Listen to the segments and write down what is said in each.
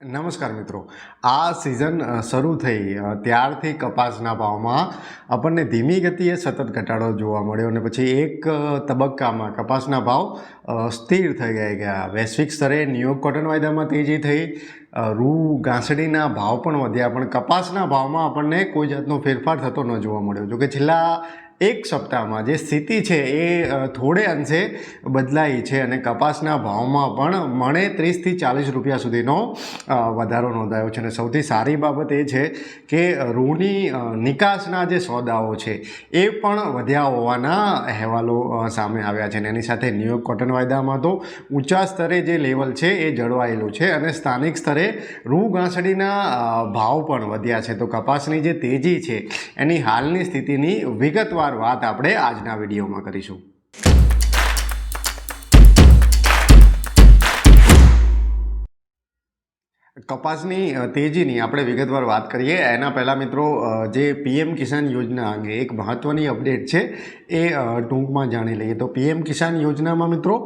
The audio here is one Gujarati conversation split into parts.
નમસ્કાર મિત્રો. આ સિઝન શરૂ થઈ ત્યારથી કપાસના ભાવમાં આપણને ધીમી ગતિએ સતત ઘટાડો જોવા મળ્યો અને પછી એક તબક્કામાં કપાસના ભાવ સ્થિર થઈ ગયા વૈશ્વિક સ્તરે ન્યુયોર્ક કોટન વાયદામાં તેજી થઈ રૂ ઘાસડીના ભાવ પણ વધ્યા, પણ કપાસના ભાવમાં આપણને કોઈ જાતનો ફેરફાર થતો ન જોવા મળ્યો. જોકે છેલ્લા એક સપ્તાહમાં જે સ્થિતિ છે એ થોડે અંશે બદલાઈ છે અને કપાસના ભાવમાં પણ મણે ત્રીસથી ચાલીસ રૂપિયા સુધીનો વધારો નોંધાયો છે. અને સૌથી સારી બાબત એ છે કે રૂની નિકાસના જે સોદાઓ છે એ પણ વધ્યા હોવાના અહેવાલો સામે આવ્યા છે. અને એની સાથે ન્યુયોર્ક કોટન વાયદામાં તો ઊંચા સ્તરે જે લેવલ છે એ જળવાયેલું છે અને સ્થાનિક સ્તરે રૂ ઘાસડીના ભાવ પણ વધ્યા છે. તો કપાસની જે તેજી છે એની હાલની સ્થિતિની વિગતવાર વાત આપણે આજના વિડીયોમાં કરીશું. કપાસની તેજીની આપણે વિગતવાર વાત કરીએ. એના પહેલાં મિત્રો જે પીએમ કિસાન યોજના અંગે એક મહત્ત્વની અપડેટ છે એ ટૂંકમાં જાણી લઈએ. તો પીએમ કિસાન યોજનામાં મિત્રો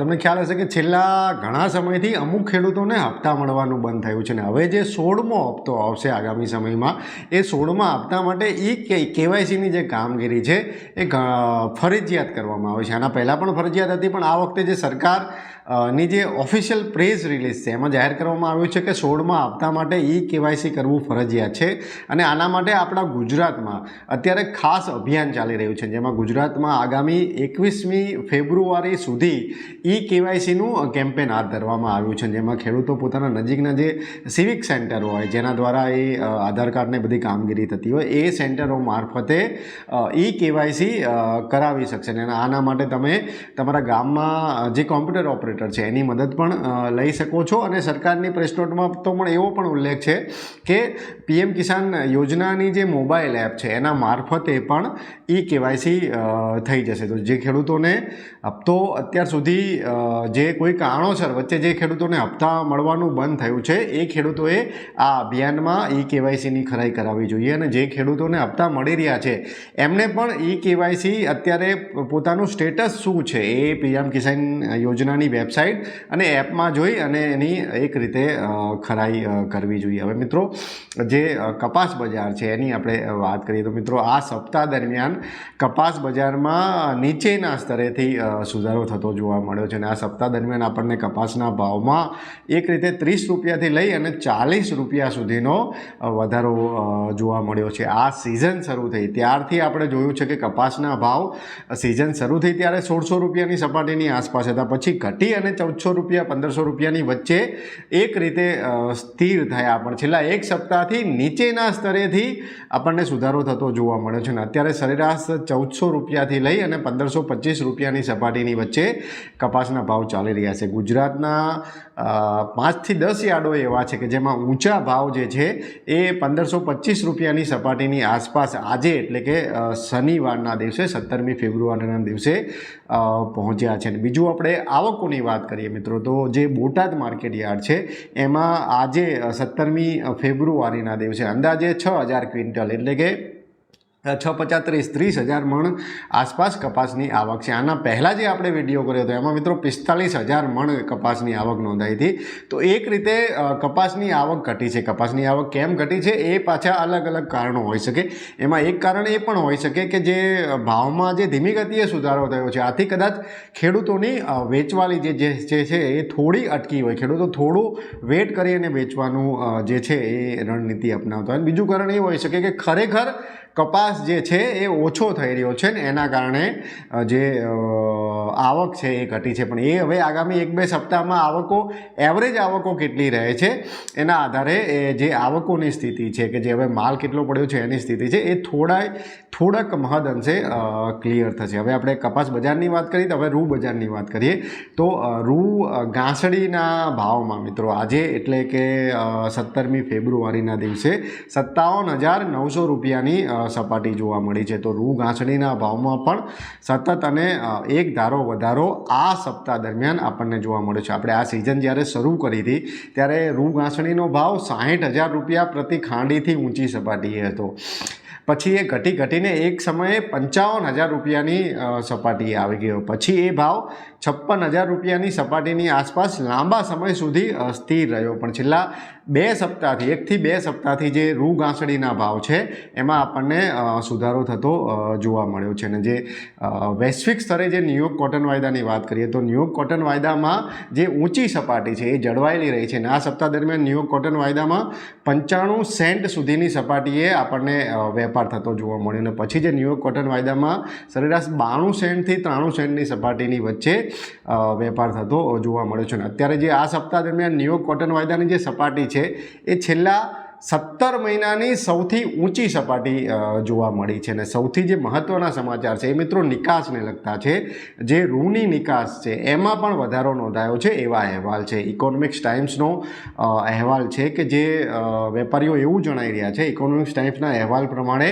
તમને ખ્યાલ હશે કે છેલ્લા ઘણા સમયથી અમુક ખેડૂતોને હપ્તા મળવાનું બંધ થયું છે ને હવે જે સોળમો હપ્તો આવશે આગામી સમયમાં, એ સોળમા હપ્તા માટે એ કેવાયસીની જે કામગીરી છે એ ફરજિયાત કરવામાં આવે છે. આના પહેલાં પણ ફરજિયાત હતી, પણ આ વખતે જે સરકાર ની જે ઓફિશિયલ પ્રેસ રિલીઝ છે, એમાં જાહેર કરવામાં આવ્યું છે કે સોળમાં હપ્તા માટે ઈ કેવાયસી કરવું ફરજિયાત છે અને આના માટે આપણા ગુજરાતમાં અત્યારે ખાસ અભિયાન ચાલી રહ્યું છે, જેમાં ગુજરાતમાં આગામી એકવીસમી ફેબ્રુઆરી સુધી ઈ કેવાયસીનું કેમ્પેન હાથ ધરવામાં આવ્યું છે, જેમાં ખેડૂતો પોતાના નજીકના જે સિવિક સેન્ટરો હોય, જેના દ્વારા એ આધાર કાર્ડને બધી કામગીરી થતી હોય, એ સેન્ટરો મારફતે ઈ કેવાયસી કરાવી શકશે. અને આના માટે તમે તમારા ગામમાં જે કોમ્પ્યુટર ઓપરેટર છે. એની મદદ પણ લઈ શકો છો અને સરકારની પ્રેસ નોટમાં તો પણ એવો પણ ઉલ્લેખ છે કે પીએમ કિસાન યોજનાની જે મોબાઈલ એપ છે, એના મારફતે પણ ઈ કેવાયસી થઈ જશે. તો જે ખેડૂતોને હપ્તો અત્યાર સુધી જે કોઈ કારણોસર વચ્ચે જે ખેડૂતોને હપ્તા મળવાનું બંધ થયું છે, એ ખેડૂતોએ આ અભિયાનમાં ઈ કેવાયસીની ખરાઈ કરાવવી જોઈએ અને જે ખેડૂતોને હપ્તા મળી રહ્યા છે, એમને પણ ઈ કેવાયસી અત્યારે પોતાનું સ્ટેટસ શું છે? એ પીએમ કિસાન યોજનાની વેબસાઇટ અને એપમાં જોઈ અને એની એક રીતે ખરાઈ કરવી જોઈએ. હવે મિત્રો, જે કપાસ બજાર છે, એની આપણે વાત કરીએ તો મિત્રો, આ સપ્તાહ દરમિયાન કપાસ બજારમાં નીચેના સ્તરેથી સુધારો થતો જોવા મળ્યો છે અને આ સપ્તાહ દરમિયાન આપણને કપાસના ભાવમાં એક રીતે ત્રીસ રૂપિયાથી લઈ અને ચાલીસ રૂપિયા સુધીનો વધારો જોવા મળ્યો છે. આ સિઝન શરૂ થઈ. ત્યારથી આપણે જોયું છે કે કપાસના ભાવ સિઝન શરૂ થઈ ત્યારે સોળસો રૂપિયાની સપાટીની આસપાસ હતા. પછી ઘટી અને ચૌદસો રૂપિયા, પંદરસો રૂપિયાની વચ્ચે એક રીતે સ્થિર થયા. પણ છેલ્લા એક સપ્તાહથી નીચેના સ્તરેથી આપણને સુધારો થતો જોવા મળ્યો છે. અને અત્યારે સરેરાશ ચૌદસો રૂપિયાથી લઈ અને પંદરસો પચીસ રૂપિયાની સપાટીની વચ્ચે કપાસના ભાવ ચાલી રહ્યા છે. ગુજરાતના પાંચથી દસ યાર્ડો એવા છે કે જેમાં ઊંચા ભાવ જે છે એ પંદરસો પચીસ રૂપિયાની સપાટીની આસપાસ આજે એટલે કે શનિવારના દિવસે, સત્તરમી ફેબ્રુઆરીના દિવસે પહોંચ્યા છે. અને બીજું આપણે આવકોની વાત કરીએ મિત્રો, તો જે બોટાદ માર્કેટ યાર્ડ છે, એમાં આજે સત્તરમી ફેબ્રુઆરીના દિવસે અંદાજે છ હજાર ક્વિન્ટલ એટલે કે છ પચાસ ત્રીસ હજાર મણ આસપાસ કપાસની આવક છે. આના પહેલાં જે આપણે વીડિયો કર્યો હતો, એમાં મિત્રો પિસ્તાલીસ હજાર મણ કપાસની આવક નોંધાઈ હતી. તો એક રીતે કપાસની આવક ઘટી છે. કપાસની આવક કેમ ઘટી છે? એ પાછા અલગ અલગ કારણો હોઈ શકે. એમાં એક કારણ એ પણ હોઈ શકે કે જે ભાવમાં જે ધીમી ગતિએ સુધારો થયો છે, આથી કદાચ ખેડૂતોની વેચવાલી જે જે છે એ થોડી અટકી હોય. ખેડૂતો થોડું વેટ કરી અને વેચવાનું જે છે એ રણનીતિ અપનાવતા હોય. બીજું કારણ એ હોઈ શકે કે ખરેખર કપાસ જે છે એ ઓછો થઈ રહ્યો છે ને એના કારણે જે આવક છે એ ઘટી છે. પણ એ હવે આગામી એક બે સપ્તાહમાં આવકો એવરેજ આવકો કેટલી રહે છે, એના આધારે એ જે આવકોની સ્થિતિ છે કે જે હવે માલ કેટલો પડ્યો છે એની સ્થિતિ છે, એ થોડાય, થોડાક મહદ અંશે ક્લિયર થશે. હવે આપણે કપાસ બજારની વાત કરીએ તો હવે રૂ બજારની વાત કરીએ તો રૂ ઘાસડીના ભાવમાં મિત્રો આજે એટલે કે સત્તરમી ફેબ્રુઆરીના દિવસે સત્તાવન હજાર નવસો રૂપિયાની સપાટી જોવા મળી છે. તો રૂ ઘાસડીના ભાવમાં પણ સતત અને એક ધારો વધારો આ સપ્તાહ દરમિયાન આપણને જોવા મળ્યો છે. આપણે આ સિઝન જ્યારે શરૂ કરી હતી, ત્યારે રૂ ઘાસણીનો ભાવ સાહીઠ હજાર રૂપિયા પ્રતિ ખાંડીથી ઊંચી સપાટીએ હતો. પછી એ ઘટી ઘટીને એક સમયે પંચાવન હજાર રૂપિયાની સપાટીએ આવી ગયો. પછી એ ભાવ છપ્પન હજાર રૂપિયાની સપાટીની આસપાસ લાંબા સમય સુધી સ્થિર રહ્યો. પણ છેલ્લા બે સપ્તાહથી એકથી બે સપ્તાહથી જે રૂ ઘાસડીના ભાવ છે એમાં આપણને સુધારો થતો જોવા મળ્યો છે. અને જે વૈશ્વિક સ્તરે જે ન્યુયોર્ક કોટન વાયદાની વાત કરીએ તો ન્યુયોર્ક કોટન વાયદામાં જે ઊંચી સપાટી છે એ જળવાયેલી રહી છે. અને આ સપ્તાહ દરમિયાન ન્યુયોર્ક કોટન વાયદામાં પંચાણું સેન્ટ સુધીની સપાટીએ આપણને અ, વેપાર થતો જોવા મળ્યો અને પછી જે ન્યૂયોર્ક કોટન વાયદામાં સરેરાશ બાણું સેન્ટથી ત્રાણું સેન્ટની સપાટીની વચ્ચે વેપાર થતો જોવા મળ્યો છે. અને અત્યારે જે આ સપ્તાહ દરમિયાન ન્યુયોર્ક કોટન વાયદાની જે સપાટી છે, એ છેલ્લા સત્તર મહિનાની સૌથી ઊંચી સપાટી જોવા મળી છે. અને સૌથી જે મહત્ત્વના સમાચાર છે એ મિત્રો નિકાસને લગતા છે. જે રૂની નિકાસ છે, એમાં પણ વધારો નોંધાયો છે એવા અહેવાલ છે. ઇકોનોમિક્સ ટાઈમ્સનો અહેવાલ છે કે જે વેપારીઓ એવું જણાવી રહ્યા છે ઇકોનોમિક્સ ટાઈમ્સના અહેવાલ પ્રમાણે,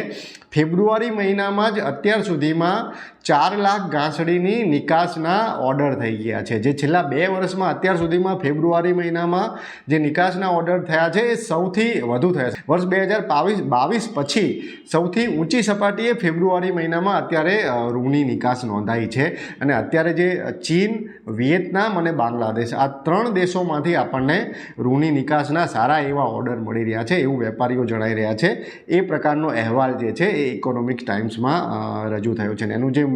ફેબ્રુઆરી મહિનામાં જ અત્યાર સુધીમાં ચાર લાખ ઘાસડીની નિકાસના ઓર્ડર થઈ ગયા છે. જે છેલ્લા બે વર્ષમાં અત્યાર સુધીમાં ફેબ્રુઆરી મહિનામાં જે નિકાસના ઓર્ડર થયા છે, એ સૌથી વધુ થયા છે. વર્ષ બે હજાર બાવીસ બાવીસ પછી સૌથી ઊંચી સપાટીએ ફેબ્રુઆરી મહિનામાં અત્યારે રૂની નિકાસ નોંધાઈ છે. અને અત્યારે જે ચીન, વિયેતનામ અને બાંગ્લાદેશ આ ત્રણ દેશોમાંથી આપણને રૂની નિકાસના સારા એવા ઓર્ડર મળી રહ્યા છે એવું વેપારીઓ જણાઈ રહ્યા છે. એ પ્રકારનો અહેવાલ જે છે, એ ઇકોનોમિક્સ ટાઈમ્સમાં રજૂ થયો છે. અને એનું જે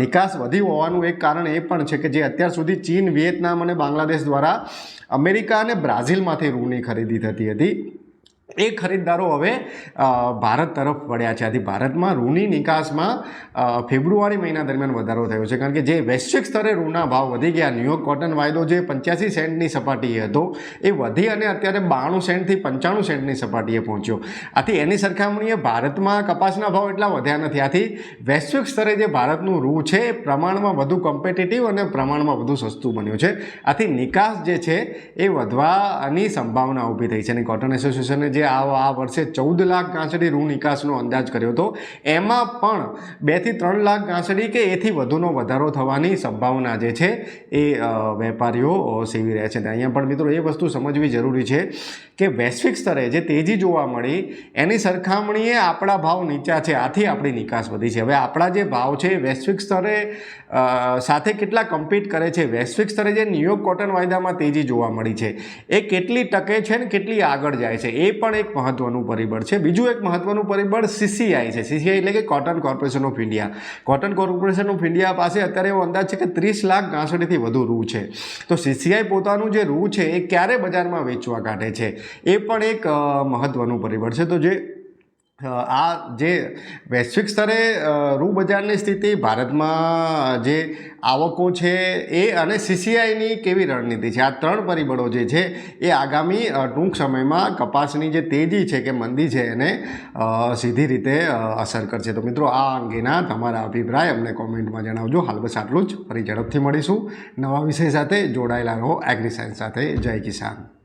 નિકાસ વધી હોવાનું એક કારણ એ પણ છે કે જે અત્યાર સુધી ચીન, વિયેતનામ અને બાંગ્લાદેશ દ્વારા અમેરિકા અને બ્રાઝિલમાંથી રૂની ખરીદી થતી હતી. એ ખરીદદારો હવે ભારત તરફ વળ્યા છે. આથી ભારતમાં રૂની નિકાસમાં ફેબ્રુઆરી મહિના દરમિયાન વધારો થયો છે. કારણ કે જે વૈશ્વિક સ્તરે ઋણના ભાવ વધી ગયા ન્યુયોર્ક કોટન વાયદો જે પંચ્યાસી સેન્ટની સપાટીએ હતો, એ વધી અને અત્યારે બાણું સેન્ટથી પંચાણું સેન્ટની સપાટીએ પહોંચ્યો. આથી એની સરખામણીએ ભારતમાં કપાસના ભાવ એટલા વધ્યા નથી. આથી વૈશ્વિક સ્તરે જે ભારતનું રૂ છે, એ પ્રમાણમાં વધુ કોમ્પિટિટિવ અને પ્રમાણમાં વધુ સસ્તું બન્યું છે. આથી નિકાસ જે છે, એ વધવાની સંભાવના ઊભી થઈ છે. અને કોટન એસોસિએશને જે આ આ વર્ષે ચૌદ લાખ ગાંસડી ઋણ નિકાસનો અંદાજ કર્યો હતો. એમાં પણ બેથી ત્રણ લાખ ગાંસડી કે એથી વધુનો વધારો થવાની સંભાવના જે છે એ વેપારીઓ સેવી રહ્યા છે. અહીંયા પણ મિત્રો એ વસ્તુ સમજવી જરૂરી છે કે વૈશ્વિક સ્તરે જે તેજી જોવા મળી, એની સરખામણીએ આપણા ભાવ નીચા છે. આથી આપણી નિકાસ વધી છે. હવે આપણા જે ભાવ છે વૈશ્વિક સ્તરે સાથે કેટલા કમ્પીટ કરે છે? વૈશ્વિક સ્તરે જે ન્યુયોર્ક કોટન વાયદામાં તેજી જોવા મળી છે. એ કેટલી ટકે છે ને કેટલી આગળ જાય છે? એ પણ એક મહત્વનું પરિબળ છે. બીજું એક મહત્વનું પરિબળ સીસીઆઈ છે. સીસીઆઈ એટલે કે cotton corporation of India cotton corporation of India પાસે અત્યારે એવો અંદાજ છે કે ત્રીસ લાખ ઘાસડીથી વધુ રૂ છે. તો સીસીઆઈ પોતાનું જે રૂ છે એ ક્યારે બજારમાં વેચવા કાઢે છે? એ પણ એક મહત્ત્વનું પરિબળ છે. તો જે આ જે વૈશ્વિક સ્તરે રૂબજારની સ્થિતિ, ભારતમાં જે આવકો છે એ અને સીસીઆઈની કેવી રણનીતિ છે? આ ત્રણ પરિબળો જે છે એ આગામી ટૂંક સમયમાં કપાસની જે તેજી છે કે મંદી છે એને સીધી રીતે અસર કરશે. તો મિત્રો આ અંગેના તમારા અભિપ્રાય અમને કોમેન્ટમાં જણાવજો. હાલ બસ આટલું જ. ફરી ઝડપથી મળીશું. નવા વિષય સાથે જોડાયેલા રહો. એગ્રી સાયન્સ સાથે. જય કિસાન.